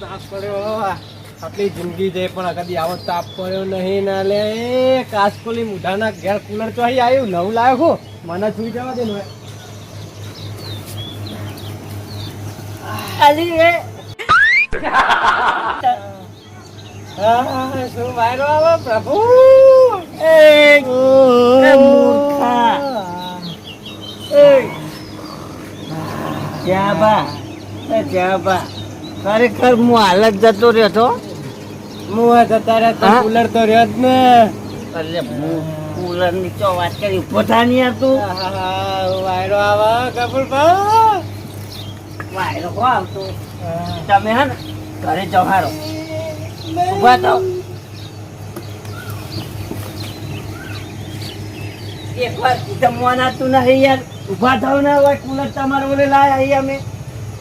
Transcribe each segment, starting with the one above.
તાપ પડ્યો આટલી જિંદગી જઈ પણ કદી આવો તાપ પડ્યો નહીં ના લે. કાસકોલી મુઢાના ઘેર કુલર તો અહીં આવ્યું. નવું લાવ્યો મને સુઈ જવા દે ને અલી એ શું વાયરો આવે પ્રભુ? એ મૂર્ખા. એ જ્યાં બા? એ જ્યાં બા? ખરેખર હું હાલત જતો રહ્યો હતો હું જતા રહ્યા તો કુલર તો રહ્યો જ ને. એટલે કુલરની ચો વાત કરી ઊભો થા નહીં આવતું વાયરો આવે કપૂરભા વાયરો કો આવતો? તમે હે ઘરે જવારો ઊભા થાવ એક વાર જમવાના તું નહીં યાર. ઊભા થાવ ના હોય કુલર તમારે ઓલે લાય અહીંયા અમે.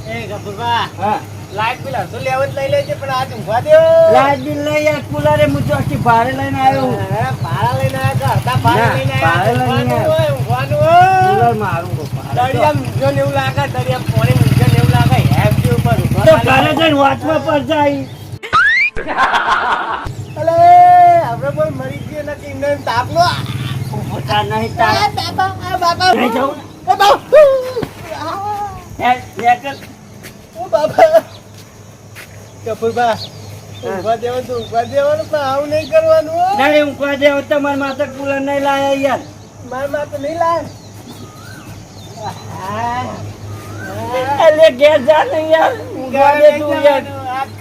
એ કપૂરભા હા. લાઈટ બિલ અડધો લેવો જ લઈ લેજે પણ આજ ઊંઘવા દ્યો. લાય બિલ લઈ યાર કુલરે આખી ભાડે લઈને આવ્યો હે, લઈને આવ્યા અડધા લઈને આવ્યા? લઈને ઊંઘવાનું ઊંઘવાનું કુલર મારું તો તો. દરિયામાં લાગે, પોણી લાગે. જે ઉપર તો ઘરે જઈને વાંચવા પર જાય અલે, આપણે કોઈ મરી ગયો નથી, એમને એમ તાપનો. ઊભો નહીં તાર બાપા, આ બાપા. નહીં જાઉં એ બાપા. હે લે ઓ બાપા. કપૂરભા, ઊંઘવા દેવાનું તો ઊંઘવા દેવાનું, પણ આવું નહીં કરવાનું ઊંઘવા દેવ તમારા માથે કુલર નહીં લાયા યાર. મારા માં નહીં લાય. અલે ઘેર જા નહીં યાર. ઊંઘવા દે તું યાર.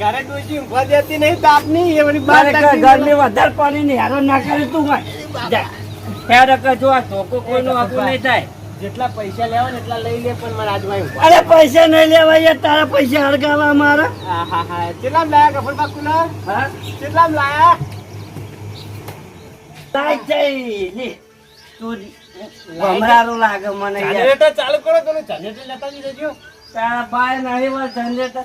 ઘરે ડોશી ઊંઘવા દેતી નહીં તાપની, એ વળી બહાર ઘર ઘરની વધારે પાણી ની હારો ના કરે તું ભાઈ. જા. જો આ ધોકો કોઈનો આગું નહીં થાય. જેટલા પૈસા લેવા ને એટલા લઈ લે પણ મારા આજમાં અરે પૈસા નહીં લેવા યાર તારા પૈસા હરગાવા મારા. આહાહા. કેટલામાં લાયા ગફુરબા કુલર? હા? કેટલા લાયા? તાઈ જઈ લે. તું ભમરારું લાગે મને જનરેટર ચાલુ કરો તો જનરેટર લેતા જ જજો. તારા બાય નહીં વાર જનરેટર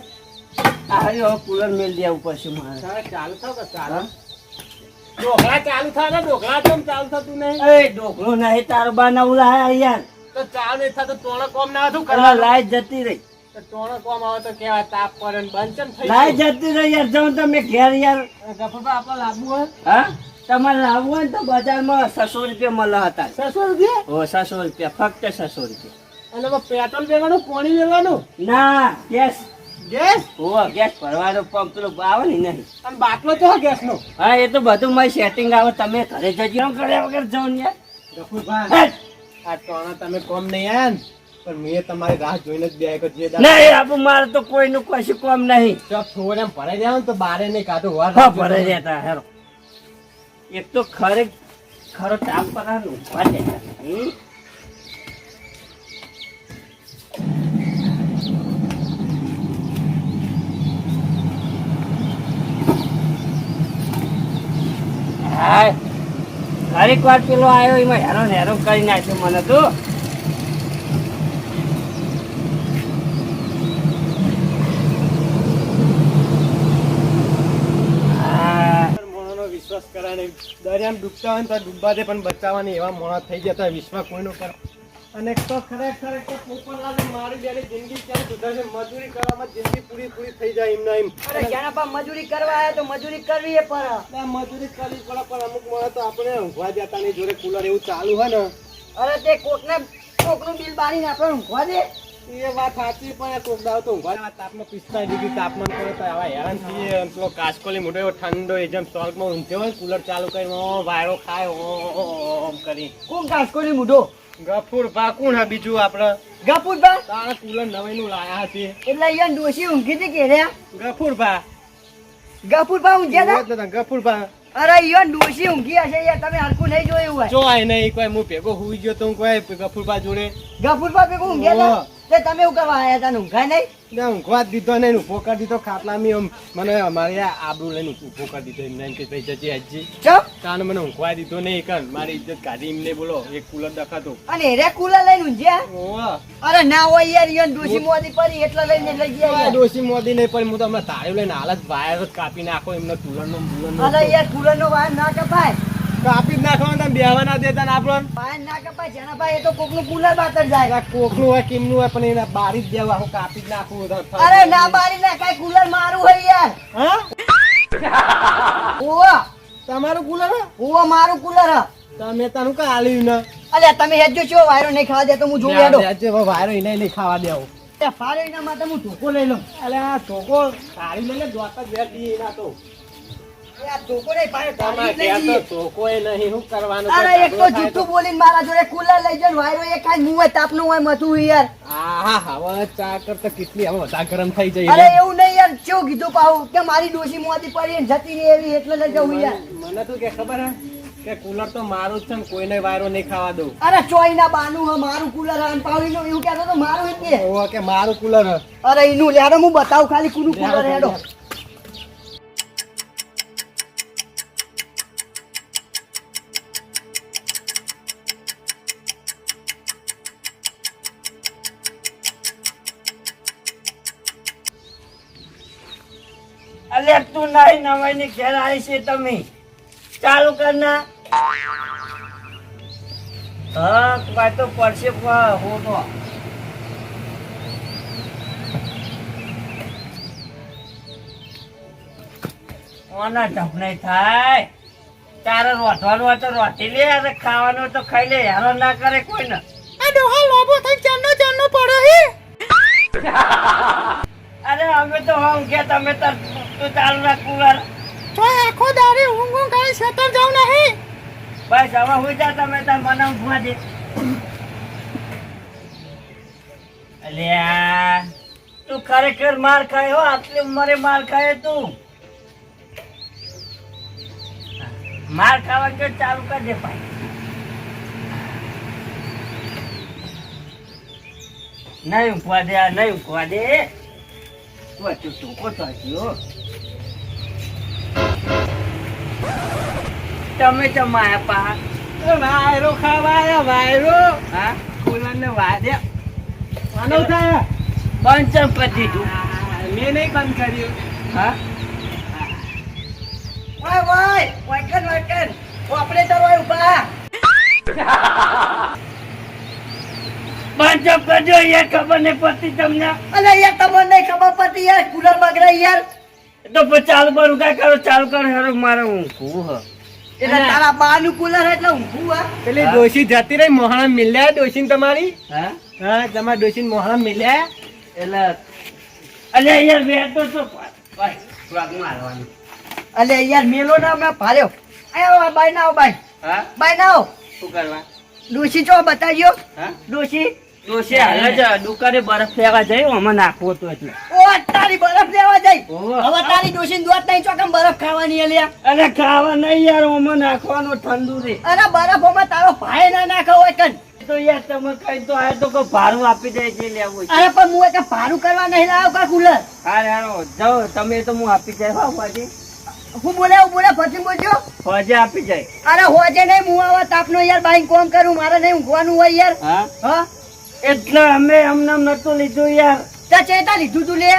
આર્યો કુલર મેલ દેવું છે મારે. ચાલુ થાવ કે ચાલુ. ઢોકળા ચાલુ થાય ને ઢોકળા કેમ ચાલુ થતું નહીં? એ ઢોકળું નહીં તારો બા નવું લાયા યાર. તો ચાલુ નહીં થતું ટોણો કોમ ના હતું કરવા લાઈટ જતી રહી. તો ટોણો કોમ આવે તો કેવા તાપ પડે ને થઈ લાઈટ જતી રહી યાર જાઉં તમે ઘેર યાર. ગફુરબા આપણે લાવવું હોય? હા? તમારે લાવવું હોય તો બજારમાં છસો રૂપિયા મળે હતા. છસો રૂપિયા? હો છસો રૂપિયા ફક્ત છસો રૂપિયા. અને પેટ્રોલ લેવાનું પાણી લેવાનું ના ગેસ. ગેસ? ઓ ગેસ ભરવાનો પંપ પેલો આવે ને નહીં. અને બાટલો તો ગેસ નો હા એ તો બધું મારી સેટિંગ આવે. તમે ઘરે જજો કર્યા વગર જાઉં યાર! આ ટોણા તમે કોમ નહીં આયા ને પણ મેં તમારી રાહ જોઈને જ બે જે નહીં આપું મારે તો કોઈનું કશું કોમ નહીં. તો એમ ભરાઈ જાય ને તો બારે નહીં કાઢું વાર ભરાઈ જતા હેરો. એક તો ખરે ખરો ટાપ કરવાનું વાંચે હમ? હાય. ઘડીક વાર પેલો આવ્યો એમાં હેરો હેરો કરી નાખ્યો મને તો. વિશ્વાસ કરાય નહીં. દરિયામાં ડૂબતા હોય ને તો ડૂબવા દે, પણ બચાવવાની એવા મોણા થઈ જતા વિશ્વાસ કોઈનો કરે અને તો ખરેખર એક તો પોપટલાલે મારી બેની જિંદગી ક્યાં સુધરશે મજૂરી કરવામાં જિંદગી પૂરી પૂરી થઈ જાય એમના એમ અરે જ્યાં પા મજૂરી કરવા આવ્યા તો મજૂરી કરવી એ પર મજૂરી કરવી પડે પણ અમુક મળે તો આપણે ઊંઘવા જતા નહીં જોડે કુલર એવું ચાલુ હોય ને અરે તે કોકને કોકનું બિલ બાળીને આપણે ઊંઘવા દે એ વાત સાચી પણ કોક દાવ તો ઊંઘવા તાપમાં પિસ્તાલીસ ડિગ્રી તાપમાન પડે તો આવા હેરાન થઈએ પેલો કાચકોલી મોટો એવો ઠંડો એ જેમ સ્ટોકમાં ઊંઘ્યો હોય કુલર ચાલુ કરીને વાયરો ખાય ઓમ કરી કોણ કાસકોલી મૂઢો ગફુર પાકું ને બીજું આપણે? ગપુરબા તારા કુલર નવાઈનું લાયા છે એટલે અહીંયા ડોશી ઊંઘી હતી કે રે ગફુર ભા. ગપુરબા ઊંઘ્યા હતા? ગફુર ભા. અરે ઈવન ડોશી ઊંઘી હશે યાર તમે હરકું નહીં જોયું હોય. જો નહીં કોઈ હું ભેગો હુઈ ગયો તો હું કોઈ ગફુર ભા જોડે. ગપુરબા ભેગો ઊંઘ્યા હતા? તે તમે એવું કરવા આવ્યા હતા? ઊંઘા નહીં? ના ઊંઘવા દીધો નહીં ઊભો કરી દીધો ખાટલામાં એમ. મને અમારે આબરૂ લઈને ઊભો કરી દીધો એમને એમ કે ભાઈ જજે હજી ચમ તાને મને ઊંઘવા દીધો નહીં કારણ મારી ઇજ્જત કાઢી એમને બોલો એક કુલર દખાતો. અને રે કુલર લઈને ઊંઘ્યા? અરે ના હોય યાર યન ડોશી મોદી પડી એટલે લઈને લઈ ગયા દોશી મોદી નહીં પણ હું તો હમણાં તાળ્યું લઈને હાલત વાયર જ કાપી નાખો એમને કુલર નો અરે યાર કુલર નો વાયર ના કપાય. કાપી નાખવાનું તમે બેહવા ના દેતા ને આપણને. ભાઈ ના કપાય જેના ભાઈ એ તો કોકનું કુલર બાતર જાય. કોકનું હોય કેમનું હોય પણ એને બારી જ દેવા હું કાપી નાખું અરે ના બારી ના કઈ કુલર મારું હોય યાર. હા? ઓવો તમારું કુલર હે? મારું કુલર હ. તમે તારું કા આલ્યું ને? અલ્યા તમે હેજો છો વાયરો નહીં ખાવા દે તો હું જોઈ હેડો. આજે વાયરો એને નહીં ખાવા દેવો. એ ફાળો એના માટે હું ધોકો લઈ લઉં. અલે આ ચોકો સારી લઈને દ્વારકા જ વેર દી એના તો. મારા ને કે ડોશી મોતી પડી જતી એવી એટલે લઈ જવું યાર. મને તો કે ખબર હે કે કુલર તો મારું જ છે ને કોઈને વાયરો નહીં ખાવા દઉં. અરે ચોઈ ના બાનું હા મારું કુલર હે પાહું એવું કહેતો તો મારું કે મારું કુલર અરે એનું લેડો હું બતાવું ખાલી કુનું કુલર હેડો. અલે તું નહીં નવાઈ ની ઘેર આવી છે તમે. ચાલુ કર ના. હા ભાઈ તો પડશે હો તો. ઓના ઢપ નહીં થાય. તારે રોટવાનું હોય તો રોટી લે અને ખાવાનું તો ખાઈ લે. હેરો ના કરે કોઈ ને અરે અમે તો હમ કે તમે તો તું ચાલુ રાખ કુલર બસ હવે હુઈ જા તમે તાર મને ઊંઘવા દે. અલ્યા તું ખરેખર માર ખાય હો આટલી ઉંમરે માર ખાય તું. માર ખાવા કે ચાલુ કર દે ભાઈ. નહીં ઊંઘવા દે આ નહીં ઊંઘવા દે. તું તું ટૂંકો તો તમે ચમાયા પા વાયરો ખાવાયા વાયરો. હા? કુલર ને વાદ્યા આનો થાય પંચમ કરી દીધું મેં નહીં બંધ કર્યું. હા? વાય વાય વાકન વાકન ઓપરેટર હોય ઊભા કરજો યાર ખબર નહીં પડતી તમને. અલે યાર તમને નહીં ખબર પડતી યાર કુલર બગડાય યાર. તો ચાલુ કરું કાંઈ કરો? ચાલુ કરો હેરો મારે હ. એટલે તારા બાનું કુલર એટલે ઊંઘું હા? પેલી? ડોશી જતી રહી મોહણા મિલ્યા ડોશી તમારી? હા? હા તમારા ડોશી મોહણા મિલ્યા એટલે અલે યાર બેઠો તો તો થોડાક મારવાનું અલે યાર મેલો ના હમણાં ભાર્યો આયો બાઈ ના આવો બાઈ. હા? બાઈ ના આવો. શું કરવા? ડોશી જો બતાવ્યો હા? ડોશી દોશી હાલે જ દુકાને બરફ લેવા જઈ અમે નાખવો તો એટલે. ઓ તારી બરફ લેવા જઈ? હવે તારી ડોશી દોત નહીં ચોકમ બરફ ખાવાની અલ્યા અરે ખાવા નહીં યાર અમે નાખવાનો ઠંડુ રે અરે બરફોમાં તારો ભાઈ ના નાખો હોય કન. તો યાર તમે કઈ તો આ તો કોઈ ભારું આપી દે જે લેવું. અરે પણ હું એક ભારું કરવા નહીં લાવ્યો કા કુલર? હારે હારો જાઓ તમે તો હું આપી જાય હો પછી હું બોલે હું બોલે પછી બોલજો. હોજે આપી જાય. અરે હોજે નહીં હું આવા તાપનો યાર બાઈ કોમ કરું મારે નહીં ઊંઘવાનું હોય યાર. હા? હા? એટલે અમે એમને નતું લીધું યાર. તે ચેતા લીધું તું લે?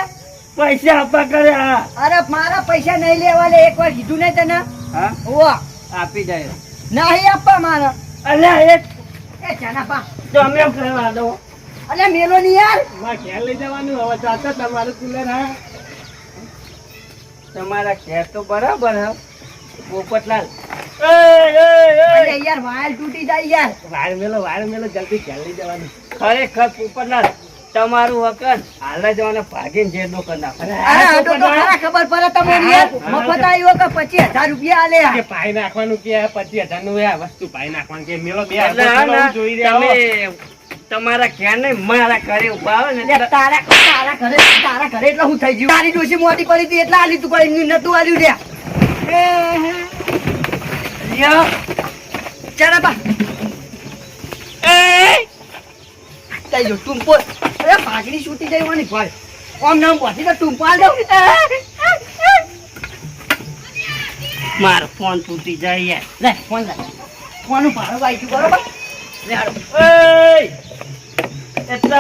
પૈસા આપવા કરે હા. અરે મારા પૈસા નહીં લેવા લે એક વાર કીધું નહીં તને? હા? ઓ આપી જાય. નહીં આપવા મારા. અલ્યા એ એ તો અમે કરવા દો. અલે મેલો ની યાર. મારે ઘેર લઈ જવાનું હવે ચાચા તમારું કુલર હા. તમારા ઘેર તો બરાબર હે. પોપટલાલ અરે યાર વાયર તૂટી જાય યાર. વાયર મેલો વાયર મેલો જલ્દી ઘેર જવાનું. ખરેખર પોપટલાલ તમારું હકન હાલ જ મને ભાગીને જેટલો કરી નાખો. અરે આ તો તો ખરા ખબર પડે તમને યાર. મફત આવ્યો કે પચીસ હજાર રૂપિયા આલે કે પાઈ નાખવાનું કે પચીસનું આ વસ્તુ પાઈ નાખવાનું કે મેલો બે જોઈ રહ્યા તમે તમારા ક્યાં નહીં મારા ઘરે ઊભા આવે ને તારા તારા ઘરે તારા ઘરે એટલે હું થઈ ગયું. તારી ડોસી મોટી પડી હતી એટલે આલી તું કોઈ એમની નતું આલ્યું લે લ્યો. ચાલ બા તઈ જો ટુંપો અરે પાઘડી છૂટી જાય મને ભાઈ ઓમ નામ પછી તો ટુંપો આલ દઉં મારો ફોન તૂટી જાય યાર લે ફોન લે ફોન ભાડું આવી ગયું બરોબર લે હાલો. એય! એટલે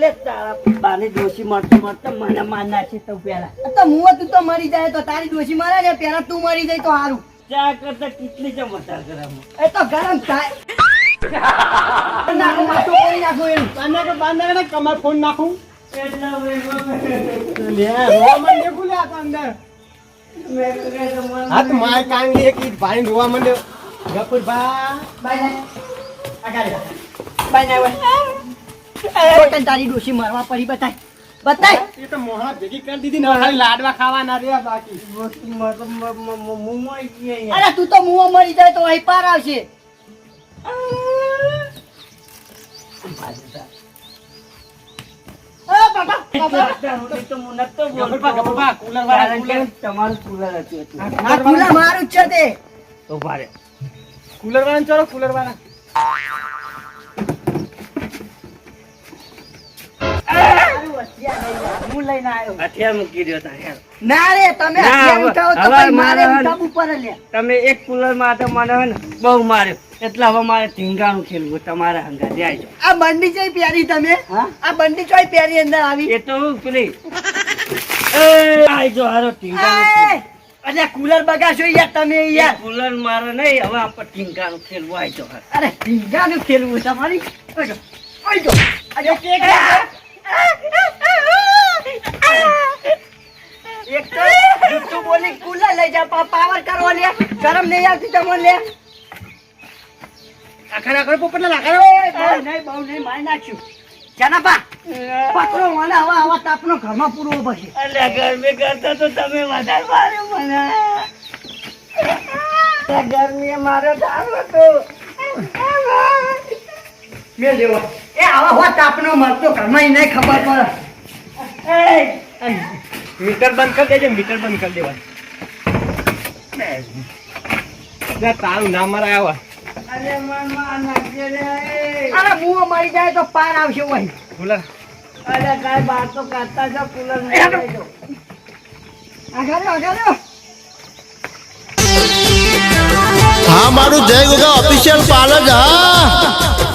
એટલે તારા બાને ડોશી મારતો મારતો મને માર નાખી તો પેલા તો હું તું તો મરી જાય તો તારી ડોશી મારે ને પેલા તું મરી જાય તો સારું ચા કરતા કેટલી ચમત્કાર ગરમ. એ તો ગરમ થાય. નાખું માથું કરી નાખું એનું બાંધા કે બાંધા ને કમર ફોન નાખું. એટલા વેગો લે રોવા માંડ્યો કુલે આ અંદર. મેં કહ્યું હા તો માર કાંગી એક ઈટ ભાઈ રોવા માંડ્યો. ગપુર ભાઈ બાય. આ ગાડી. બાય. પોતાની તારી ડોશી મારવા પડી બતાય બતાય એ તો મોહણા ભેગી કરી દીધી ને હવે ખાલી લાડવા ખાવાના રહ્યા બાકી. ડોશી મળતો ગઈ અરે તું તો મુઓ મરી જાય તો અહીં પાર આવશે. અ બાબા બાબા અત્યાર સુધી હું લઈને આવ્યો હથિયાર મૂકી દો ના રે તમે હથિયાર ઉઠાવો તો પછી મારે મારે- ઉઠાવવું લે. તમે એક કુલરમાં તો મને હે ને બહુ માર્યો. એટલે હવે મારે ધીંગાણું ખેલવું તમારા હંગા જાય આ બંડી ચોઈ પહેરી તમે? આ બંડી ચોઈ પહેરી અંદર આવી. એ તો પેલી એ આઈ જો હારો ધીંગાણું! અરે કુલર બગાશો યાર તમે યાર. કુલર મારે નહીં હવે આપણે ધીંગાણું ખેલવું. આઈ જો અરે ઢીંગાનું ખેલવું તમારી? આઈ જો. અરે, એક તો જુઠ્ઠું બોલી કુલર લઈ જા પાવર લે. ગરમ નહીં આવતી તમને લે. આખા રાખો પોપટલા અરે, બહુ નહીં બહુ નહીં મારી નાખ્યું. પા. પકડો મને હવે આવા તાપનો ઘરમાં પૂરવો પડશે ગરમી કરતા તો તમે વધારે મને. ગરમીએ મારો ધારો હતો મેં લેવો એ આવા હોત તાપનો મળતો ઘરમાં ઈ નહીં ખબર પડે. એ મીટર બંધ કરી દેજો મીટર બંધ કરી દેવાનું. તારું નામ મારા આવા. અરે મનમાં નાખજે રે અરે મુઓ મરી જાય તો પાર આવશે વહી કુલર અરે કાંઈ બાર તો કાઢતા છો કુલર આગળ હા મારું જય ગોગા ઓફિશિયલ પાર્લર હા.